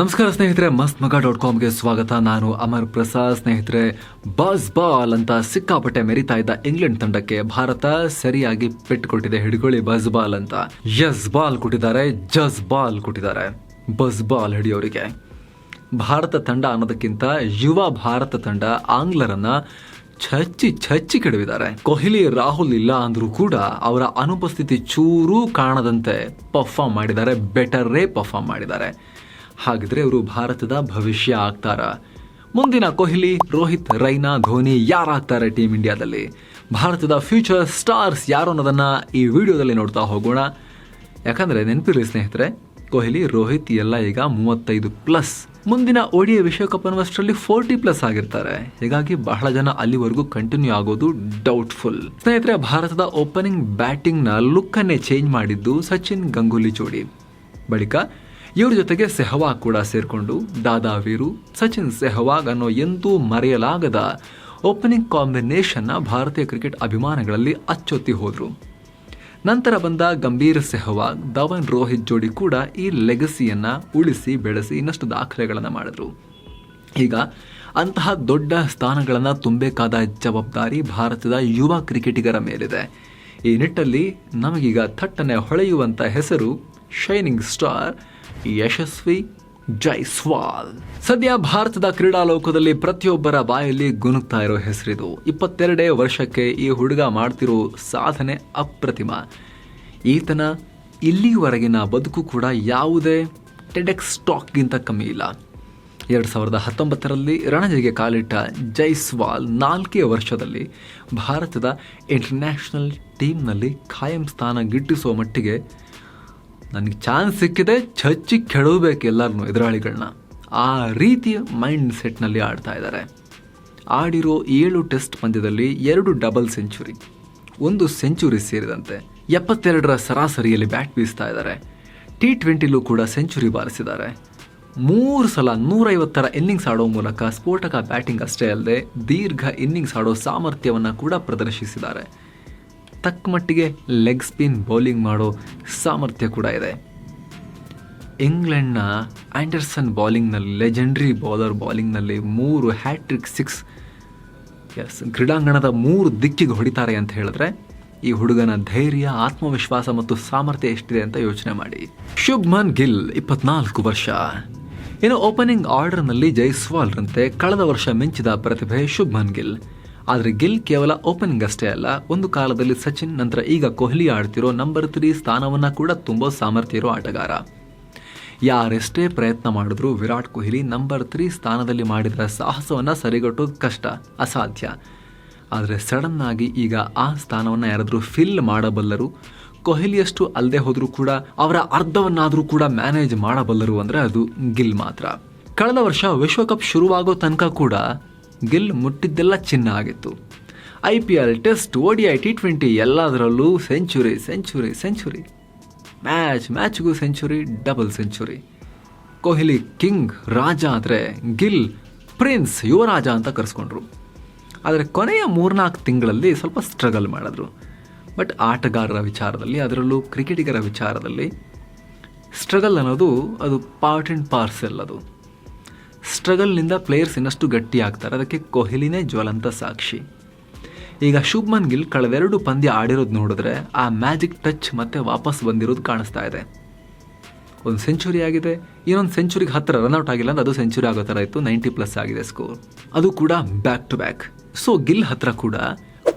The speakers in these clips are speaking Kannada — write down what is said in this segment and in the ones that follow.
ನಮಸ್ಕಾರ ಸ್ನೇಹಿತರೆ ಮಸ್ತ್ ಮಗ ಡಾಟ್ ಕಾಮ್ಗೆ ಸ್ವಾಗತ. ನಾನು ಅಮರ್ ಪ್ರಸಾದ್. ಸ್ನೇಹಿತರೆ, ಬಾಸ್ ಬಾಲ್ ಅಂತ ಸಿಕ್ಕಾಪಟ್ಟೆ ಮೆರಿತಾ ಇದ್ದ ಇಂಗ್ಲೆಂಡ್ ತಂಡಕ್ಕೆ ಭಾರತ ಸರಿಯಾಗಿ ಪೆಟ್ಟು ಕೊಟ್ಟಿದೆ. ಹಿಡ್ಕೊಳ್ಳಿ, ಬಸ್ ಬಾಲ್ ಅಂತ. ಯಸ್ ಬಾಲ್ ಕೊಟ್ಟಿದ್ದಾರೆ. ಜಸ್ ಬಾಲ್ ಕೊಟ್ಟಿದ್ದಾರೆ. ಬಸ್ ಬಾಲ್ ಹಿಡಿಯೋರಿಗೆ. ಭಾರತ ತಂಡ ಅನ್ನೋದಕ್ಕಿಂತ ಯುವ ಭಾರತ ತಂಡ ಆಂಗ್ಲರನ್ನ ಚಚ್ಚಿ ಚಚ್ಚಿ ಕೆಡವಿದ್ದಾರೆ. ಕೊಹ್ಲಿ, ರಾಹುಲ್ ಇಲ್ಲ ಅಂದ್ರೂ ಕೂಡ ಅವರ ಅನುಪಸ್ಥಿತಿ ಚೂರೂ ಕಾಣದಂತೆ ಪರ್ಫಾರ್ಮ್ ಮಾಡಿದ್ದಾರೆ. ಬೆಟರೇ ಪರ್ಫಾರ್ಮ್ ಮಾಡಿದ್ದಾರೆ. ಹಾಗಿದ್ರೆ ಇವರು ಭಾರತದ ಭವಿಷ್ಯ ಆಗ್ತಾರ? ಮುಂದಿನ ಕೊಹ್ಲಿ, ರೋಹಿತ್, ರೈನಾ, ಧೋನಿ ಯಾರಾಗ್ತಾರೆ ಟೀಮ್ ಇಂಡಿಯಾದಲ್ಲಿ? ಭಾರತದ ಫ್ಯೂಚರ್ ಸ್ಟಾರ್ಸ್ ಯಾರು ಅನ್ನೋದನ್ನು ಈ ವಿಡಿಯೋದಲ್ಲಿ ನೋಡ್ತಾ ಹೋಗೋಣ. ಯಾಕಂದರೆ ನೆನಪಿರಲಿ ಸ್ನೇಹಿತರೆ, ಕೊಹ್ಲಿ, ರೋಹಿತ್ ಎಲ್ಲ ಈಗ ಮೂವತ್ತೈದು ಪ್ಲಸ್ ಮುಂದಿನ ಒಡಿಯ ವಿಶ್ವಕಪ್ ಅನ್ನುವಷ್ಟರಲ್ಲಿ ಫೋರ್ಟಿ ಪ್ಲಸ್ ಆಗಿರ್ತಾರೆ. ಹೀಗಾಗಿ ಬಹಳ ಜನ ಅಲ್ಲಿವರೆಗೂ ಕಂಟಿನ್ಯೂ ಆಗೋದು ಡೌಟ್ಫುಲ್ ಸ್ನೇಹಿತರೆ, ಭಾರತದ ಓಪನಿಂಗ್ ಬ್ಯಾಟಿಂಗ್ನ ಲುಕ್ಕನ್ನೇ ಚೇಂಜ್ ಮಾಡಿದ್ದು ಸಚಿನ್ ಗಂಗೂಲಿ ಜೋಡಿ. ಬಳಿಕ ಇವ್ರ ಜೊತೆಗೆ ಸೆಹವಾಗ್ ಕೂಡ ಸೇರಿಕೊಂಡು ದಾದಾ ವೀರು, ಸಚಿನ್ ಸೆಹವಾಗ್ ಅನ್ನೋ ಎಂದೂ ಮರೆಯಲಾಗದ ಓಪನಿಂಗ್ ಕಾಂಬಿನೇಷನ್ನ ಭಾರತೀಯ ಕ್ರಿಕೆಟ್ ಅಭಿಮಾನಗಳಲ್ಲಿ ಅಚ್ಚೊತ್ತಿ ಹೋದರು. ನಂತರ ಬಂದ ಗಂಭೀರ್ ಸೆಹವಾಗ್ ಧವನ್ ರೋಹಿತ್ ಜೋಡಿ ಕೂಡ ಈ ಲೆಗಸಿಯನ್ನು ಉಳಿಸಿ ಬೆಳೆಸಿ ಇನ್ನಷ್ಟು ದಾಖಲೆಗಳನ್ನು ಮಾಡಿದರು. ಈಗ ಅಂತಹ ದೊಡ್ಡ ಸ್ಥಾನಗಳನ್ನು ತುಂಬಬೇಕಾದ ಜವಾಬ್ದಾರಿ ಭಾರತದ ಯುವ ಕ್ರಿಕೆಟಿಗರ ಮೇಲಿದೆ. ಈ ನಿಟ್ಟಲ್ಲಿ ನಮಗೀಗ ಥಟ್ಟನೆ ಹೊಳೆಯುವಂಥ ಹೆಸರು ಶೈನಿಂಗ್ ಸ್ಟಾರ್ ಯಶಸ್ವಿ ಜೈಸ್ವಾಲ್. ಸದ್ಯ ಭಾರತದ ಕ್ರೀಡಾ ಲೋಕದಲ್ಲಿ ಪ್ರತಿಯೊಬ್ಬರ ಬಾಯಲ್ಲಿ ಗುನುಗ್ತಾ ಇರೋ ಹೆಸರಿದು. ಇಪ್ಪತ್ತೆರಡೇ ವರ್ಷಕ್ಕೆ ಈ ಹುಡುಗ ಮಾಡ್ತಿರೋ ಸಾಧನೆ ಅಪ್ರತಿಮ. ಈತನ ಇಲ್ಲಿವರೆಗಿನ ಬದುಕು ಕೂಡ ಯಾವುದೇ ಟೆಡೆಕ್ಸ್ ಸ್ಟಾಕ್ಗಿಂತ ಕಮ್ಮಿ ಇಲ್ಲ. ಎರಡು ಸಾವಿರದ ಹತ್ತೊಂಬತ್ತರಲ್ಲಿ ರಣಜಿಗೆ ಕಾಲಿಟ್ಟ ಜೈಸ್ವಾಲ್ ನಾಲ್ಕೇ ವರ್ಷದಲ್ಲಿ ಭಾರತದ ಇಂಟರ್ನ್ಯಾಷನಲ್ ಟೀಮ್ನಲ್ಲಿ ಖಾಯಂ ಸ್ಥಾನ ಗಿಟ್ಟಿಸುವ ಮಟ್ಟಿಗೆ ನನಗೆ ಚಾನ್ಸ್ ಸಿಕ್ಕಿದೆ ಚಚ್ಚಿ ಕೆಡವಬೇಕು ಎಲ್ಲರನ್ನೂ ಎದುರಾಳಿಗಳನ್ನ ಆ ರೀತಿಯ ಮೈಂಡ್ ಸೆಟ್ನಲ್ಲಿ ಆಡ್ತಾ ಇದ್ದಾರೆ. ಆಡಿರೋ ಏಳು ಟೆಸ್ಟ್ ಪಂದ್ಯದಲ್ಲಿ ಎರಡು ಡಬಲ್ ಸೆಂಚುರಿ ಒಂದು ಸೆಂಚುರಿ ಸೇರಿದಂತೆ ಎಪ್ಪತ್ತೆರಡರ ಸರಾಸರಿಯಲ್ಲಿ ಬ್ಯಾಟ್ ಬೀಸ್ತಾ ಇದ್ದಾರೆ. ಟಿ ಟ್ವೆಂಟಿಲೂ ಕೂಡ ಸೆಂಚುರಿ ಬಾರಿಸಿದ್ದಾರೆ. ಮೂರು ಸಲ ನೂರೈವತ್ತರ ಇನ್ನಿಂಗ್ಸ್ ಆಡೋ ಮೂಲಕ ಸ್ಫೋಟಕ ಬ್ಯಾಟಿಂಗ್ ಅಷ್ಟೇ ಅಲ್ಲದೆ ದೀರ್ಘ ಇನ್ನಿಂಗ್ಸ್ ಆಡೋ ಸಾಮರ್ಥ್ಯವನ್ನು ಕೂಡ ಪ್ರದರ್ಶಿಸಿದ್ದಾರೆ. ತಕ್ಕ ಮಟ್ಟಿಗೆ ಲೆಗ್ ಸ್ಪಿನ್ ಬೌಲಿಂಗ್ ಮಾಡೋ ಸಾಮರ್ಥ್ಯ ಕೂಡ ಇದೆ. ಇಂಗ್ಲೆಂಡ್ನ ಆ್ಯಂಡರ್ಸನ್ ಬೌಲಿಂಗ್ನಲ್ಲಿ ಲೆಜೆಂಡ್ರಿ ಬೌಲರ್ ಬೌಲಿಂಗ್ನಲ್ಲಿ ಮೂರು ಹ್ಯಾಟ್ರಿಕ್ ಸಿಕ್ಸ್ ಎಸ್ ಕ್ರೀಡಾಂಗಣದ ಮೂರು ದಿಕ್ಕಿಗೆ ಹೊಡಿತಾರೆ ಅಂತ ಹೇಳಿದ್ರೆ, ಈ ಹುಡುಗನ ಧೈರ್ಯ, ಆತ್ಮವಿಶ್ವಾಸ ಮತ್ತು ಸಾಮರ್ಥ್ಯ ಎಷ್ಟಿದೆ ಅಂತ ಯೋಚನೆ ಮಾಡಿ. ಶುಭ್ಮನ್ ಗಿಲ್, ಇಪ್ಪತ್ನಾಲ್ಕು ವರ್ಷ. ಇನ್ನು ಓಪನಿಂಗ್ ಆರ್ಡರ್ನಲ್ಲಿ ಜೈಸ್ವಾಲ್ರಂತೆ ಕಳೆದ ವರ್ಷ ಮಿಂಚಿದ ಪ್ರತಿಭೆ ಶುಭ್ಮನ್ ಗಿಲ್. ಆದರೆ ಗಿಲ್ ಕೇವಲ ಓಪನಿಂಗ್ ಅಷ್ಟೇ ಅಲ್ಲ, ಒಂದು ಕಾಲದಲ್ಲಿ ಸಚಿನ್ ನಂತರ ಈಗ ಕೊಹ್ಲಿ ಆಡ್ತಿರೋ ನಂಬರ್ ತ್ರೀ ಸ್ಥಾನವನ್ನು ಕೂಡ ತುಂಬೋ ಸಾಮರ್ಥ್ಯ ಇರೋ ಆಟಗಾರ. ಯಾರೆಷ್ಟೇ ಪ್ರಯತ್ನ ಮಾಡಿದ್ರು ವಿರಾಟ್ ಕೊಹ್ಲಿ ನಂಬರ್ ತ್ರೀ ಸ್ಥಾನದಲ್ಲಿ ಮಾಡಿದ ಸಾಹಸವನ್ನು ಸರಿಗಟ್ಟೋದು ಕಷ್ಟ, ಅಸಾಧ್ಯ. ಆದರೆ ಸಡನ್ ಆಗಿ ಈಗ ಆ ಸ್ಥಾನವನ್ನು ಯಾರಾದರೂ ಫಿಲ್ ಮಾಡಬಲ್ಲರು, ಕೊಹ್ಲಿಯಷ್ಟು ಅಲ್ಲದೆ ಹೋದರೂ ಕೂಡ, ಅವರ ಅರ್ಧವನ್ನಾದರೂ ಕೂಡ ಮ್ಯಾನೇಜ್ ಮಾಡಬಲ್ಲರು ಅಂದರೆ ಅದು ಗಿಲ್ ಮಾತ್ರ. ಕಳೆದ ವರ್ಷ ವಿಶ್ವಕಪ್ ಶುರುವಾಗೋ ತನಕ ಕೂಡ ಗಿಲ್ ಮುಟ್ಟಿದ್ದೆಲ್ಲ ಚಿನ್ನ ಆಗಿತ್ತು. I P L test O D I, T twenty ಎಲ್ಲದರಲ್ಲೂ century century century. Match, ಮ್ಯಾಚ್ಗೂ century, double century. Kohli king ರಾಜ ಆದರೆ ಗಿಲ್ ಪ್ರಿನ್ಸ್ ಯುವರಾಜ ಅಂತ ಕರೆಸ್ಕೊಂಡ್ರು. ಆದರೆ ಕೊನೆಯ ಮೂರ್ನಾಲ್ಕು ತಿಂಗಳಲ್ಲಿ ಸ್ವಲ್ಪ ಸ್ಟ್ರಗಲ್ ಮಾಡಿದ್ರು. ಬಟ್ ಆಟಗಾರರ ವಿಚಾರದಲ್ಲಿ, ಅದರಲ್ಲೂ ಕ್ರಿಕೆಟಿಗರ ವಿಚಾರದಲ್ಲಿ, ಸ್ಟ್ರಗಲ್ ಅನ್ನೋದು ಅದು ಪಾರ್ಟ್ ಆ್ಯಂಡ್ ಪಾರ್ಸೆಲ್ ಅದು. ಸ್ಟ್ರಗಲ್ನಿಂದ ಪ್ಲೇಯರ್ಸ್ ಇನ್ನಷ್ಟು ಗಟ್ಟಿ ಆಗ್ತಾರೆ ಅದಕ್ಕೆ ಕೊಹ್ಲಿನೇ ಜ್ವಲಂತ ಸಾಕ್ಷಿ. ಈಗ ಶುಭ್ಮನ್ ಗಿಲ್ ಕಳೆದೆರಡು ಪಂದ್ಯ ಆಡಿರೋದು ನೋಡಿದ್ರೆ ಆ ಮ್ಯಾಜಿಕ್ ಟಚ್ ಮತ್ತೆ ವಾಪಸ್ ಬಂದಿರೋದು ಕಾಣಿಸ್ತಾ ಇದೆ. ಒಂದು ಸೆಂಚುರಿ ಆಗಿದೆ, ಇನ್ನೊಂದು ಸೆಂಚುರಿಗೆ ಹತ್ತಿರ ರನ್ಔಟ್ ಆಗಿಲ್ಲ ಅಂದ್ರೆ ಅದು ಸೆಂಚುರಿ ಆಗೋ ಥರ ಇತ್ತು ನೈಂಟಿ ಪ್ಲಸ್ ಆಗಿದೆ ಸ್ಕೋರ್ ಅದು ಕೂಡ back to back so Gill ಹತ್ರ ಕೂಡ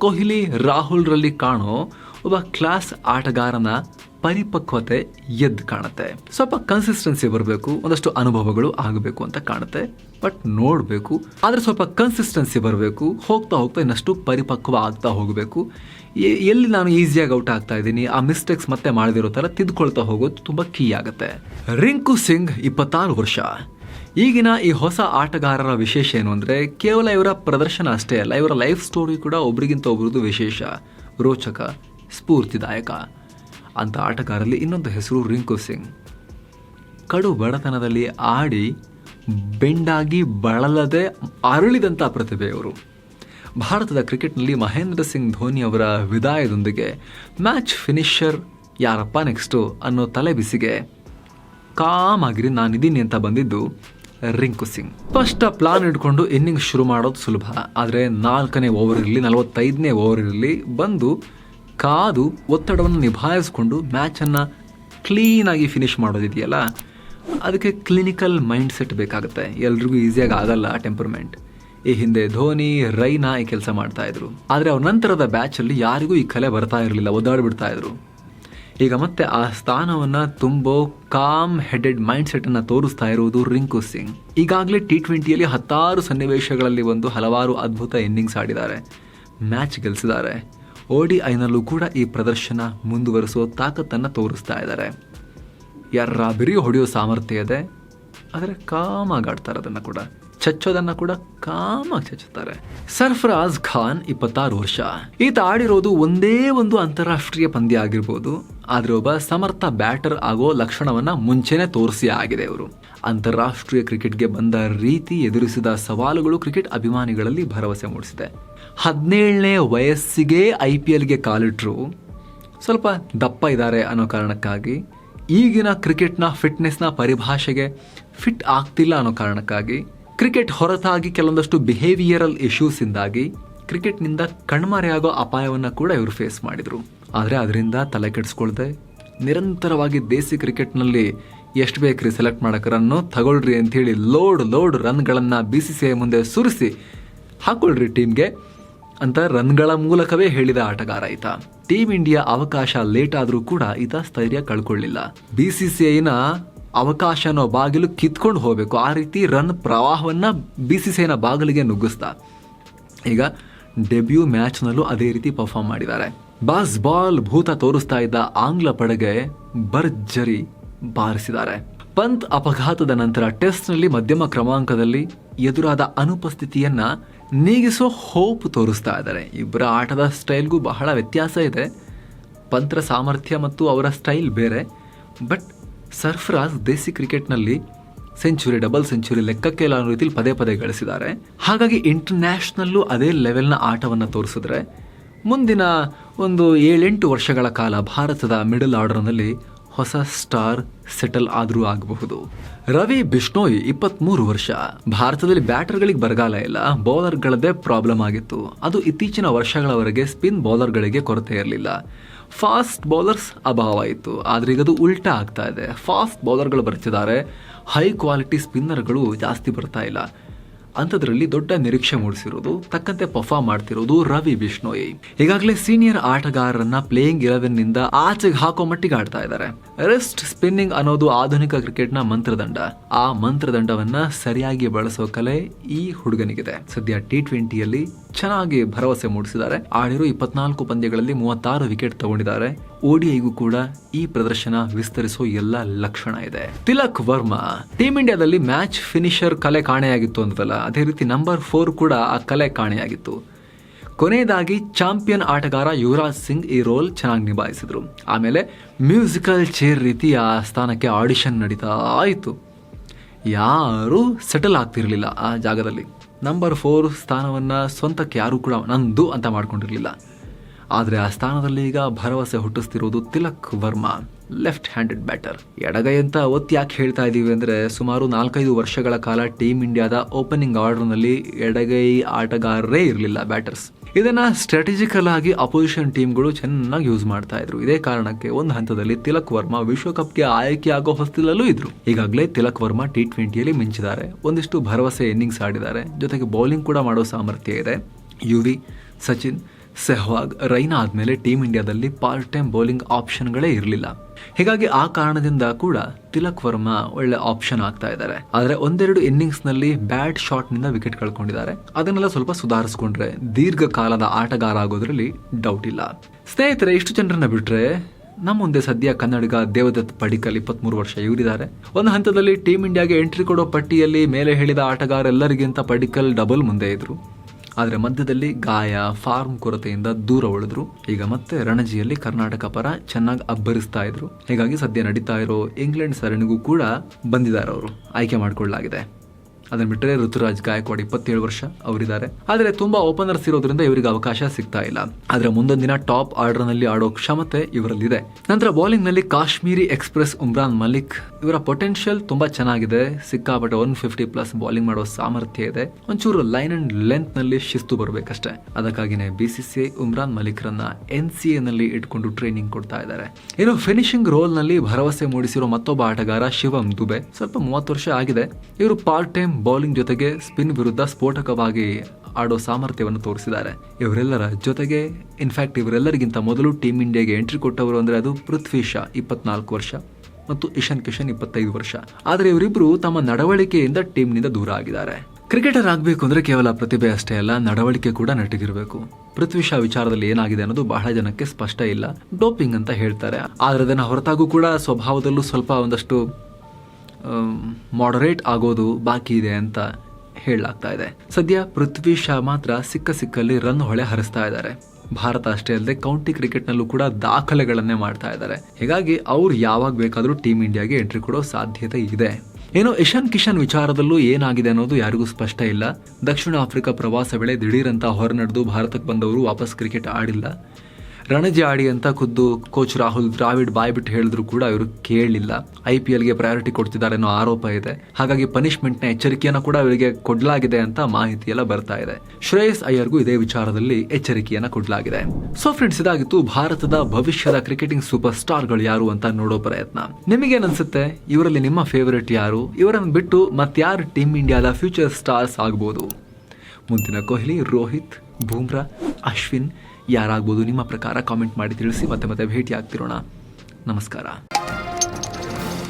ಕೊಹ್ಲಿ, ರಾಹುಲ್ರಲ್ಲಿ ಕಾಣೋ ಒಬ್ಬ ಕ್ಲಾಸ್ ಆಟಗಾರನ ಪರಿಪಕ್ವತೆ ಎದ್ದು ಕಾಣುತ್ತೆ. ಸ್ವಲ್ಪ ಕನ್ಸಿಸ್ಟೆನ್ಸಿ ಬರಬೇಕು, ಒಂದಷ್ಟು ಅನುಭವಗಳು ಆಗಬೇಕು ಅಂತ ಕಾಣುತ್ತೆ. ಬಟ್ ನೋಡಬೇಕು, ಆದರೆ ಸ್ವಲ್ಪ ಕನ್ಸಿಸ್ಟೆನ್ಸಿ ಬರಬೇಕು, ಹೋಗ್ತಾ ಹೋಗ್ತಾ ಇನ್ನಷ್ಟು ಪರಿಪಕ್ವ ಆಗ್ತಾ ಹೋಗಬೇಕು. ಎಲ್ಲಿ ನಾನು ಈಸಿಯಾಗಿ ಔಟ್ ಆಗ್ತಾ ಇದ್ದೀನಿ, ಆ ಮಿಸ್ಟೇಕ್ಸ್ ಮತ್ತೆ ಮಾಡದಿರೋ ಥರ ತಿದ್ಕೊಳ್ತಾ ಹೋಗೋದು ತುಂಬ ಕೀ ಆಗುತ್ತೆ. ರಿಂಕು ಸಿಂಗ್, ಇಪ್ಪತ್ತಾರು ವರ್ಷ. ಈಗಿನ ಈ ಹೊಸ ಆಟಗಾರರ ವಿಶೇಷ ಏನು ಅಂದರೆ, ಕೇವಲ ಇವರ ಪ್ರದರ್ಶನ ಅಷ್ಟೇ ಅಲ್ಲ, ಇವರ ಲೈಫ್ ಸ್ಟೋರಿ ಕೂಡ ಒಬ್ರಿಗಿಂತ ಒಬ್ರದ್ದು ವಿಶೇಷ. ರೋಚಕ, ಸ್ಫೂರ್ತಿದಾಯಕ. ಅಂತ ಆಟಗಾರಲ್ಲಿ ಇನ್ನೊಂದು ಹೆಸರು ರಿಂಕು ಸಿಂಗ್. ಕಡು ಬಡತನದಲ್ಲಿ ಆಡಿ ಬೆಂಡಾಗಿ ಬಳಲದೆ ಅರಳಿದಂಥ ಪ್ರತಿಭೆಯವರು. ಭಾರತದ ಕ್ರಿಕೆಟ್ನಲ್ಲಿ ಮಹೇಂದ್ರ ಸಿಂಗ್ ಧೋನಿ ಅವರ ವಿದಾಯದೊಂದಿಗೆ ಮ್ಯಾಚ್ ಫಿನಿಷರ್ ಯಾರಪ್ಪ ನೆಕ್ಸ್ಟು ಅನ್ನೋ ತಲೆಬಿಸಿಗೆ ಬಿಸಿಗೆ ಕಾಮಾಗಿರಿ ನಾನಿದ್ದೀನಿ ಅಂತ ಬಂದಿದ್ದು ರಿಂಕು ಸಿಂಗ್. ಫಸ್ಟ್ ಪ್ಲಾನ್ ಇಟ್ಕೊಂಡು ಇನ್ನಿಂಗ್ಸ್ ಶುರು ಮಾಡೋದು ಸುಲಭ. ಆದರೆ ನಾಲ್ಕನೇ ಓವರ್ ಇರಲಿ ನಲವತ್ತೈದನೇ ಓವರ್ ಇರಲಿ ಬಂದು ಕಾದು ಒತ್ತಡವನ್ನು ನಿಭಾಯಿಸ್ಕೊಂಡು ಮ್ಯಾಚನ್ನು ಕ್ಲೀನಾಗಿ ಫಿನಿಶ್ ಮಾಡೋದಿದೆಯಲ್ಲ? ಅದಕ್ಕೆ ಕ್ಲಿನಿಕಲ್ ಮೈಂಡ್ ಸೆಟ್ ಬೇಕಾಗುತ್ತೆ. ಎಲ್ರಿಗೂ ಈಸಿಯಾಗಿ ಆಗಲ್ಲ ಟೆಂಪರ್ಮೆಂಟ್. ಈ ಹಿಂದೆ ಧೋನಿ, ರೈನಾ ಈ ಕೆಲಸ ಮಾಡ್ತಾ ಇದ್ರು. ಆದರೆ ಅವ್ರ ನಂತರದ ಬ್ಯಾಚಲ್ಲಿ ಯಾರಿಗೂ ಈ ಕಲೆ ಬರ್ತಾ ಇರಲಿಲ್ಲ, ಒದ್ದಾಡ್ಬಿಡ್ತಾ ಇದ್ರು. ಈಗ ಮತ್ತೆ ಆ ಸ್ಥಾನವನ್ನು ತುಂಬೋ ಕಾಮ್ ಹೆಡೆಡ್ ಮೈಂಡ್ ಸೆಟ್ ಅನ್ನ ತೋರಿಸ್ತಾ ಇರುವುದು ರಿಂಕು ಸಿಂಗ್. ಈಗಾಗಲೇ ಟಿ ಟ್ವೆಂಟಿಯಲ್ಲಿ ಹತ್ತಾರು ಸನ್ನಿವೇಶಗಳಲ್ಲಿ ಒಂದು ಹಲವಾರು ಅದ್ಭುತ ಇನ್ನಿಂಗ್ಸ್ ಆಡಿದ್ದಾರೆ. ಮ್ಯಾಚ್ ಗೆಲ್ಲಿಸಿದ್ದಾರೆ ಓಡಿ ಐನಲ್ಲೂ ಕೂಡ ಈ ಪ್ರದರ್ಶನ ಮುಂದುವರಿಸುವ ತಾಕತ್ತನ್ನು ತೋರಿಸ್ತಾ ಇದ್ದಾರೆ. ಯಾರ ಬಿರಿ ಹೊಡೆಯೋ ಸಾಮರ್ಥ್ಯ ಇದೆ, ಆದರೆ ಕಾಮಾಗಾಡ್ತಾರೆ ಅದನ್ನು ಕೂಡ. ಚಚ್ಚೋದನ್ನ ಕೂಡ ಕಾಮಾಗಿ ಚಚ್ಚುತ್ತಾರೆ. ಸರ್ಫರಾಜ್ ಖಾನ್ ಇಪ್ಪತ್ತಾರು ವರ್ಷ. ಈತ ಆಡಿರೋದು ಒಂದೇ ಒಂದು ಅಂತಾರಾಷ್ಟ್ರೀಯ ಪಂದ್ಯ ಆಗಿರ್ಬೋದು. ಆದರೆ ಒಬ್ಬ ಸಮರ್ಥ ಬ್ಯಾಟರ್ ಆಗೋ ಲಕ್ಷಣವನ್ನ ಮುಂಚೆನೆ ತೋರಿಸಿ ಆಗಿದೆ ಅವರು ಅಂತಾರಾಷ್ಟ್ರೀಯ ಕ್ರಿಕೆಟ್ಗೆ ಬಂದ ರೀತಿ ಎದುರಿಸಿದ ಸವಾಲುಗಳು ಕ್ರಿಕೆಟ್ ಅಭಿಮಾನಿಗಳಲ್ಲಿ ಭರವಸೆ ಮೂಡಿಸಿದೆ. ಹದಿನೇಳನೇ ವಯಸ್ಸಿಗೆ ಐ ಪಿ ಎಲ್ಗೆ ಕಾಲಿಟ್ರು. ಸ್ವಲ್ಪ ದಪ್ಪ ಇದ್ದಾರೆ ಅನ್ನೋ ಕಾರಣಕ್ಕಾಗಿ. ಈಗಿನ ಕ್ರಿಕೆಟ್ನ ಫಿಟ್ನೆಸ್ನ ಪರಿಭಾಷೆಗೆ ಫಿಟ್ ಆಗ್ತಿಲ್ಲ ಅನ್ನೋ ಕಾರಣಕ್ಕಾಗಿ. ಕ್ರಿಕೆಟ್ ಹೊರತಾಗಿ ಕೆಲವೊಂದಷ್ಟು ಬಿಹೇವಿಯರಲ್ ಇಶ್ಯೂಸಿಂದಾಗಿ ಕ್ರಿಕೆಟ್ನಿಂದ ಕಣ್ಮರೆಯಾಗೋ ಅಪಾಯವನ್ನು ಕೂಡ ಇವರು ಫೇಸ್ ಮಾಡಿದರು. ಆದರೆ ಅದರಿಂದ ತಲೆ ಕೆಡಿಸ್ಕೊಳ್ದೆ, ನಿರಂತರವಾಗಿ ದೇಸಿ ಕ್ರಿಕೆಟ್ನಲ್ಲಿ ಎಷ್ಟು ಬೇಕ್ರಿ ಸೆಲೆಕ್ಟ್ ಮಾಡಕ್ಕೆ ರನ್ನು ತಗೊಳ್ರಿ ಅಂಥೇಳಿ ಲೋಡ್ ಲೋಡ್ ರನ್ಗಳನ್ನು ಬಿ ಸಿ ಸಿ ಐ ಮುಂದೆ ಸುರಿಸಿ, ಹಾಕೊಳ್ರಿ ಟೀಮ್ಗೆ ಅಂತ ರನ್ಗಳ ಮೂಲಕವೇ ಹೇಳಿದ ಆಟಗಾರ ಈತ ಟೀಮ್ ಇಂಡಿಯಾ ಅವಕಾಶ ಲೇಟ್ ಆದರೂ ಕೂಡ ಈತ ಸ್ಥೈರ್ಯ ಕಳ್ಕೊಳ್ಳಿಲ್ಲ. ಬಿ ಸಿ ಸಿ ಐನ ಅವಕಾಶನೋ ಬಾಗಿಲು ಕಿತ್ಕೊಂಡು ಹೋಗಬೇಕು. ಆ ರೀತಿ ರನ್ ಪ್ರವಾಹವನ್ನು ಬಿ ಸಿ ಸೈನ ಬಾಗಿಲಿಗೆ ನುಗ್ಗಿಸ್ತಾ. ಈಗ ಡೆಬ್ಯೂ ಮ್ಯಾಚ್ನಲ್ಲೂ ಅದೇ ರೀತಿ ಪರ್ಫಾರ್ಮ್ ಮಾಡಿದ್ದಾರೆ. ಬಾಸ್ ಬಾಲ್ ಭೂತ ತೋರಿಸ್ತಾ ಇದ್ದ ಆಂಗ್ಲ ಪಡೆಗೆ ಭರ್ಜರಿ ಬಾರಿಸಿದ್ದಾರೆ. ಪಂತ್ ಅಪಘಾತದ ನಂತರ ಟೆಸ್ಟ್ನಲ್ಲಿ ಮಧ್ಯಮ ಕ್ರಮಾಂಕದಲ್ಲಿ ಎದುರಾದ ಅನುಪಸ್ಥಿತಿಯನ್ನ ನೀಗಿಸೋ ಹೋಪ್ ತೋರಿಸ್ತಾ ಇದ್ದಾರೆ. ಇಬ್ಬರ ಆಟದ ಸ್ಟೈಲ್ಗೂ ಬಹಳ ವ್ಯತ್ಯಾಸ ಇದೆ. ಪಂತ್ರ ಸಾಮರ್ಥ್ಯ ಮತ್ತು ಅವರ ಸ್ಟೈಲ್ ಬೇರೆ. ಬಟ್ ಸರ್ಫರಾಜ್ ದೇಸಿ ಕ್ರಿಕೆಟ್ನಲ್ಲಿ ಸೆಂಚುರಿ, ಡಬಲ್ ಸೆಂಚುರಿ ಲೆಕ್ಕಕ್ಕೆ ಇಲ್ಲ ಅನ್ನೋ ರೀತಿಲಿ ಪದೇ ಪದೇ ಗಳಿಸಿದ್ದಾರೆ. ಹಾಗಾಗಿ ಇಂಟರ್ನ್ಯಾಷನಲ್ಲೂ ಅದೇ ಲೆವೆಲ್ನ ಆಟವನ್ನು ತೋರಿಸಿದ್ರೆ ಮುಂದಿನ ಒಂದು ಏಳೆಂಟು ವರ್ಷಗಳ ಕಾಲ ಭಾರತದ ಮಿಡಲ್ ಆರ್ಡರ್ನಲ್ಲಿ ಹೊಸ ಸ್ಟಾರ್ ಸೆಟಲ್ ಆದರೂ ಆಗಬಹುದು. ರವಿ ಬಿಷ್ಣೋಯ್ ಇಪ್ಪತ್ತ್ಮೂರು ವರ್ಷ. ಭಾರತದಲ್ಲಿ ಬ್ಯಾಟರ್ಗಳಿಗೆ ಬರಗಾಲ ಇಲ್ಲ. ಬೌಲರ್ಗಳದ್ದೇ ಪ್ರಾಬ್ಲಮ್ ಆಗಿತ್ತು. ಅದು ಇತ್ತೀಚಿನ ವರ್ಷಗಳವರೆಗೆ ಸ್ಪಿನ್ ಬೌಲರ್ಗಳಿಗೆ ಕೊರತೆ ಇರಲಿಲ್ಲ. ಫಾಸ್ಟ್ ಬೌಲರ್ಸ್ ಅಭಾವ ಇತ್ತು. ಆದರೆ ಈಗ ಅದು ಉಲ್ಟಾ ಆಗ್ತಾ ಇದೆ. ಫಾಸ್ಟ್ ಬೌಲರ್ಗಳು ಬರ್ತಿದ್ದಾರೆ. ಹೈ ಕ್ವಾಲಿಟಿ ಸ್ಪಿನ್ನರ್ಗಳು ಜಾಸ್ತಿ ಬರ್ತಾ ಇಲ್ಲ. ಅಂಥದ್ರಲ್ಲಿ ದೊಡ್ಡ ನಿರೀಕ್ಷೆ ಮೂಡಿಸಿರೋದು, ತಕ್ಕಂತೆ ಪರ್ಫಾರ್ಮ್ ಮಾಡ್ತಿರೋದು ರವಿ ಬಿಷ್ಣೋಯಿ. ಈಗಾಗಲೇ ಸೀನಿಯರ್ ಆಟಗಾರರನ್ನ ಪ್ಲೇಯಿಂಗ್ ಇಲೆವೆನ್ನಿಂದ ಆಚೆಗೆ ಹಾಕೋ ಮಟ್ಟಿಗೆ ಆಡ್ತಾ ಇದ್ದಾರೆ ರೆಸ್ಟ್ ಸ್ಪಿನ್ನಿಂಗ್ ಅನ್ನೋದು ಆಧುನಿಕ ಕ್ರಿಕೆಟ್ನ ಮಂತ್ರದಂಡ. ಆ ಮಂತ್ರದಂಡವನ್ನ ಸರಿಯಾಗಿ ಬಳಸೋ ಕಲೆ ಈ ಹುಡುಗನಿಗಿದೆ. ಸದ್ಯ ಟಿ ಟ್ವೆಂಟಿಯಲ್ಲಿ ಚೆನ್ನಾಗಿ ಭರವಸೆ ಮೂಡಿಸಿದ್ದಾರೆ. ಆಡಿರೋ ಇಪ್ಪತ್ನಾಲ್ಕು ಪಂದ್ಯಗಳಲ್ಲಿ ಮೂವತ್ತಾರು ವಿಕೆಟ್ ತಗೊಂಡಿದ್ದಾರೆ. ಓಡಿಐಗೂ ಕೂಡ ಈ ಪ್ರದರ್ಶನ ವಿಸ್ತರಿಸೋ ಎಲ್ಲ ಲಕ್ಷಣ ಇದೆ. ತಿಲಕ್ ವರ್ಮಾ ಟೀಮ್ ಇಂಡಿಯಾದಲ್ಲಿ ಮ್ಯಾಚ್ ಫಿನಿಷರ್ ಕಲೆ ಕಾಣೆಯಾಗಿತ್ತು ಅಂತಲ್ಲ ಅದೇ ರೀತಿ ನಂಬರ್ ಫೋರ್ ಕೂಡ ಆ ಕಲೆ ಕಾಣೆಯಾಗಿತ್ತು. ಕೊನೆಯದಾಗಿ ಚಾಂಪಿಯನ್ ಆಟಗಾರ ಯುವರಾಜ್ ಸಿಂಗ್ ಈ ರೋಲ್ ಚೆನ್ನಾಗಿ ನಿಭಾಯಿಸಿದ್ರು. ಆಮೇಲೆ ಮ್ಯೂಸಿಕಲ್ ಚೇರ್ ರೀತಿ ಆ ಸ್ಥಾನಕ್ಕೆ ಆಡಿಷನ್ ನಡೀತಾ ಇತ್ತು. ಯಾರೂ ಸೆಟಲ್ ಆಗ್ತಿರಲಿಲ್ಲ ಆ ಜಾಗದಲ್ಲಿ. ನಂಬರ್ ಫೋರ್ ಸ್ಥಾನವನ್ನು ಸ್ವಂತಕ್ಕೆ ಯಾರೂ ಕೂಡ ನಂದು ಅಂತ ಮಾಡ್ಕೊಂಡಿರಲಿಲ್ಲ. ಆದರೆ ಆ ಸ್ಥಾನದಲ್ಲಿ ಈಗ ಭರವಸೆ ಹುಟ್ಟಿಸ್ತಿರೋದು Tilak Varma. Left handed batter ಎಡಗೈ ಅಂತ ಒತ್ತಿ ಯಾಕೆ ಹೇಳ್ತಾ ಇದ್ದೀವಿ ಅಂದರೆ ಸುಮಾರು ನಾಲ್ಕೈದು ವರ್ಷಗಳ ಕಾಲ ಟೀಮ್ ಇಂಡಿಯಾದ ಓಪನಿಂಗ್ ಆರ್ಡರ್ನಲ್ಲಿ ಎಡಗೈ ಆಟಗಾರರೇ ಇರಲಿಲ್ಲ ಬ್ಯಾಟರ್ಸ್ ಇದನ್ನ ಸ್ಟ್ರಾಟಜಿಕಲ್ ಆಗಿ ಅಪೋಸಿಷನ್ ಟೀಮ್ಗಳು ಚೆನ್ನಾಗಿ ಯೂಸ್ ಮಾಡ್ತಾ ಇದ್ರು. ಇದೇ ಕಾರಣಕ್ಕೆ ಒಂದು ಹಂತದಲ್ಲಿ ತಿಲಕ್ ವರ್ಮಾ ವಿಶ್ವಕಪ್ಗೆ ಆಯ್ಕೆಯಾಗೋ ಹೊಸ್ತಿಲಲ್ಲೂ ಇದ್ರು. ಈಗಾಗಲೇ ತಿಲಕ್ ವರ್ಮಾ ಟಿ ಟ್ವೆಂಟಿಯಲ್ಲಿ ಮಿಂಚಿದ್ದಾರೆ. ಒಂದಿಷ್ಟು ಭರವಸೆ ಇನ್ನಿಂಗ್ಸ್ ಆಡಿದ್ದಾರೆ. ಜೊತೆಗೆ ಬೌಲಿಂಗ್ ಕೂಡ ಮಾಡೋ ಸಾಮರ್ಥ್ಯ ಇದೆ. ಯುವಿ ಸಚಿನ್ ಸೆಹ್ವಾಗ್, ರೈನಾ ಆದಮೇಲೆ ಟೀಮ್ ಇಂಡಿಯಾದಲ್ಲಿ ಪಾರ್ಟ್ ಟೈಮ್ ಬೌಲಿಂಗ್ ಆಪ್ಷನ್ಗಳೇ ಇರಲಿಲ್ಲ. ಹೀಗಾಗಿ ಆ ಕಾರಣದಿಂದ ಕೂಡ ತಿಲಕ್ ವರ್ಮಾ ಒಳ್ಳೆ ಆಪ್ಷನ್ ಆಗ್ತಾ ಇದ್ದಾರೆ. ಆದರೆ ಒಂದೆರಡು ಇನ್ನಿಂಗ್ಸ್ನಲ್ಲಿ ಬ್ಯಾಟ್ ಶಾಟ್ನಿಂದ ವಿಕೆಟ್ ಕಳ್ಕೊಂಡಿದ್ದಾರೆ. ಅದನ್ನೆಲ್ಲ ಸ್ವಲ್ಪ ಸುಧಾರಿಸ್ಕೊಂಡ್ರೆ ದೀರ್ಘಕಾಲದ ಆಟಗಾರ ಆಗೋದ್ರಲ್ಲಿ ಡೌಟ್ ಇಲ್ಲ. ಸ್ನೇಹಿತರೆ, ಇಷ್ಟು ಜನರನ್ನ ಬಿಟ್ರೆ ನಮ್ಮ ಮುಂದೆ ಸದ್ಯ ಕನ್ನಡಿಗ ದೇವದತ್ ಪಡಿಕಲ್ ಇಪ್ಪತ್ಮೂರು ವರ್ಷ ಇವರಿದ್ದಾರೆ. ಒಂದು ಹಂತದಲ್ಲಿ ಟೀಮ್ ಇಂಡಿಯಾಗೆ ಎಂಟ್ರಿ ಕೊಡೋ ಪಟ್ಟಿಯಲ್ಲಿ ಮೇಲೆ ಹೇಳಿದ ಆಟಗಾರೆಲ್ಲರಿಗಿಂತ ಪಡಿಕಲ್ ಡಬಲ್ ಮುಂದೆ ಇದ್ರು. ಆದರೆ ಮಧ್ಯದಲ್ಲಿ ಗಾಯ, ಫಾರ್ಮ್ ಕೊರತೆಯಿಂದ ದೂರ ಉಳಿದ್ರು. ಈಗ ಮತ್ತೆ ರಣಜಿಯಲ್ಲಿ ಕರ್ನಾಟಕ ಪರ ಚೆನ್ನಾಗಿ ಅಬ್ಬರಿಸ್ತಾ ಇದ್ರು. ಹೀಗಾಗಿ ಸದ್ಯ ನಡೀತಾ ಇರೋ ಇಂಗ್ಲೆಂಡ್ ಸರಣಿಗೂ ಕೂಡ ಬಂದಿದ್ದಾರೆ ಅವರು ಆಯ್ಕೆ ಮಾಡಿಕೊಳ್ಳಲಾಗಿದೆ. ಅದನ್ನ ಬಿಟ್ಟರೆ ಋತುರಾಜ್ ಗಾಯಕ್ವಾಡ್ ಇಪ್ಪತ್ತೇಳು ವರ್ಷ ಅವರಿದ್ದಾರೆ. ಆದರೆ ತುಂಬಾ ಓಪನರ್ಸ್ ಇರೋದ್ರಿಂದ ಇವರಿಗೆ ಅವಕಾಶ ಸಿಗ್ತಾ ಇಲ್ಲ. ಆದ್ರೆ ಮುಂದೊಂದು ದಿನ ಟಾಪ್ ಆರ್ಡರ್ನಲ್ಲಿ ಆಡೋ ಕ್ಷಮತೆ ಇವರಲ್ಲಿದೆ. ನಂತರ ಬೌಲಿಂಗ್ನಲ್ಲಿ ಕಾಶ್ಮೀರಿ ಎಕ್ಸ್ಪ್ರೆಸ್ ಉಮ್ರಾನ್ ಮಲಿಕ್ ಇವರ ಪೊಟೆನ್ಶಿಯಲ್ ತುಂಬಾ ಚೆನ್ನಾಗಿದೆ. ಸಿಕ್ಕಾಪಟ್ಟೆ ಒನ್ ಫಿಫ್ಟಿ ಪ್ಲಸ್ ಬೌಲಿಂಗ್ ಮಾಡೋ ಸಾಮರ್ಥ್ಯ ಇದೆ. ಒಂಚೂರು ಲೈನ್ ಅಂಡ್ ಲೆಂತ್ನಲ್ಲಿ ಶಿಸ್ತು ಬರಬೇಕಷ್ಟೇ. ಅದಕ್ಕಾಗಿನೇ ಬಿಸಿಸಿಐ ಉಮ್ರಾನ್ ಮಲಿಕ್ ರನ್ನ ಎನ್ ಸಿ ಎ ನಲ್ಲಿ ಇಟ್ಕೊಂಡು ಟ್ರೈನಿಂಗ್ ಕೊಡ್ತಾ ಇದ್ದಾರೆ. ಇನ್ನು ಫಿನಿಶಿಂಗ್ ರೋಲ್ನಲ್ಲಿ ಭರವಸೆ ಮೂಡಿಸಿರೋ ಮತ್ತೊಬ್ಬ ಆಟಗಾರ ಶಿವಂ ದುಬೆ. ಸ್ವಲ್ಪ ಮೂವತ್ತು ವರ್ಷ ಆಗಿದೆ. ಇವರು ಪಾರ್ಟ್ ಟೈಮ್ ಬೌಲಿಂಗ್ ಜೊತೆಗೆ ಸ್ಪಿನ್ ವಿರುದ್ಧ ಸ್ಫೋಟಕವಾಗಿ ಆಡೋ ಸಾಮರ್ಥ್ಯವನ್ನು ತೋರಿಸಿದ್ದಾರೆ. ಇವರೆಲ್ಲರ ಜೊತೆಗೆ ಇನ್ಫ್ಯಾಕ್ಟ್ ಇವರೆಲ್ಲರಿಗಿಂತ ಮೊದಲು ಟೀಮ್ ಇಂಡಿಯಾಗೆ ಎಂಟ್ರಿ ಕೊಟ್ಟವರು ಅಂದರೆ ಅದು ಪೃಥ್ವಿ ಶಾ, ಇಪ್ಪತ್ನಾಲ್ಕು ವರ್ಷ ಮತ್ತು ಇಶಾನ್ ಕಿಶನ್ ಇಪ್ಪತ್ತೈದು ವರ್ಷ. ಆದರೆ ಇವರಿಬ್ಬರು ತಮ್ಮ ನಡವಳಿಕೆಯಿಂದ ಟೀಮ್ನಿಂದ ದೂರ ಆಗಿದ್ದಾರೆ. ಕ್ರಿಕೆಟರ್ ಆಗಬೇಕು ಅಂದ್ರೆ ಕೇವಲ ಪ್ರತಿಭೆ ಅಷ್ಟೇ ಅಲ್ಲ, ನಡವಳಿಕೆ ಕೂಡ ನಟಿಗಿರಬೇಕು. ಪೃಥ್ವಿ ಶಾ ವಿಚಾರದಲ್ಲಿ ಏನಾಗಿದೆ ಅನ್ನೋದು ಬಹಳ ಜನಕ್ಕೆ ಸ್ಪಷ್ಟ ಇಲ್ಲ, ಡೋಪಿಂಗ್ ಅಂತ ಹೇಳ್ತಾರೆ. ಆದರೆ ಅದನ್ನ ಹೊರತಾಗೂ ಕೂಡ ಸ್ವಭಾವದಲ್ಲೂ ಸ್ವಲ್ಪ ಒಂದಷ್ಟು ಮಾಡರೇಟ್ ಆಗೋದು ಬಾಕಿ ಇದೆ ಅಂತ ಹೇಳಲಾಗ್ತಾ ಇದೆ. ಸದ್ಯ ಪೃಥ್ವಿ ಶಾ ಮಾತ್ರ ಸಿಕ್ಕ ಸಿಕ್ಕಲ್ಲಿ ರನ್ ಹೊಳೆ ಹರಿಸ್ತಾ ಇದ್ದಾರೆ. ಭಾರತ ಅಷ್ಟೇ ಅಲ್ಲದೆ ಕೌಂಟಿ ಕ್ರಿಕೆಟ್ನಲ್ಲೂ ಕೂಡ ದಾಖಲೆಗಳನ್ನೇ ಮಾಡ್ತಾ ಇದ್ದಾರೆ. ಹೀಗಾಗಿ ಅವ್ರು ಯಾವಾಗ ಬೇಕಾದರೂ ಟೀಮ್ ಇಂಡಿಯಾಗೆ ಎಂಟ್ರಿ ಕೊಡೋ ಸಾಧ್ಯತೆ ಇದೆ. ಏನು ಇಶಾನ್ ಕಿಶನ್ ವಿಚಾರದಲ್ಲೂ ಏನಾಗಿದೆ ಅನ್ನೋದು ಯಾರಿಗೂ ಸ್ಪಷ್ಟ ಇಲ್ಲ. ದಕ್ಷಿಣ ಆಫ್ರಿಕಾ ಪ್ರವಾಸ ವೇಳೆ ದಿಢೀರಂತ ಹೊರನಡೆದು ಭಾರತಕ್ಕೆ ಬಂದವರು ವಾಪಸ್ ಕ್ರಿಕೆಟ್ ಆಡಿಲ್ಲ. ರಣಜಿ ಆಡಿ ಅಂತ ಖುದ್ದು ಕೋಚ್ ರಾಹುಲ್ ದ್ರಾವಿಡ್ ಬಾಯ್ ಬಿಟ್ಟು ಹೇಳಿದ್ರು ಕೂಡ ಇವರು ಕೇಳಲಿಲ್ಲ ಐ ಪಿ ಎಲ್ಗೆ ಪ್ರಯಾರಿಟಿ ಕೊಡ್ತಿದ್ದಾರೆ ಅನ್ನೋ ಆರೋಪ ಇದೆ. ಹಾಗಾಗಿ ಪನಿಷ್ಮೆಂಟ್ನ ಎಚ್ಚರಿಕೆಯನ್ನು ಕೂಡ ಇವರಿಗೆ ಕೊಡಲಾಗಿದೆ ಅಂತ ಮಾಹಿತಿ ಎಲ್ಲ ಬರ್ತಾ ಇದೆ. ಶ್ರೇಯಸ್ ಅಯ್ಯರ್ಗೂ ಇದೇ ವಿಚಾರದಲ್ಲಿ ಎಚ್ಚರಿಕೆಯನ್ನು ಕೊಡಲಾಗಿದೆ. ಸೊ ಫ್ರೆಂಡ್ಸ್ ಇದಾಗಿತ್ತು ಭಾರತದ ಭವಿಷ್ಯದ ಕ್ರಿಕೆಟಿಂಗ್ ಸೂಪರ್ ಸ್ಟಾರ್ಗಳು ಯಾರು ಅಂತ ನೋಡೋ ಪ್ರಯತ್ನ. ನಿಮಗೇನ್ ಅನ್ಸುತ್ತೆ? ಇವರಲ್ಲಿ ನಿಮ್ಮ ಫೇವರೇಟ್ ಯಾರು? ಇವರನ್ನು ಬಿಟ್ಟು ಮತ್ಯಾರು ಟೀಮ್ ಇಂಡಿಯಾದ ಫ್ಯೂಚರ್ ಸ್ಟಾರ್ಸ್ ಆಗ್ಬೋದು. ಮುಂದಿನ ಕೊಹ್ಲಿ, ರೋಹಿತ್, ಬೂಮ್ರಾ, ಅಶ್ವಿನ್ ಯಾರಾಗ್ಬೋದು ನಿಮ್ಮ ಪ್ರಕಾರ ಕಾಮೆಂಟ್ ಮಾಡಿ ತಿಳಿಸಿ ಮತ್ತೆ ಮತ್ತೆ ಭೇಟಿ ಆಗ್ತಿರೋಣ ನಮಸ್ಕಾರ.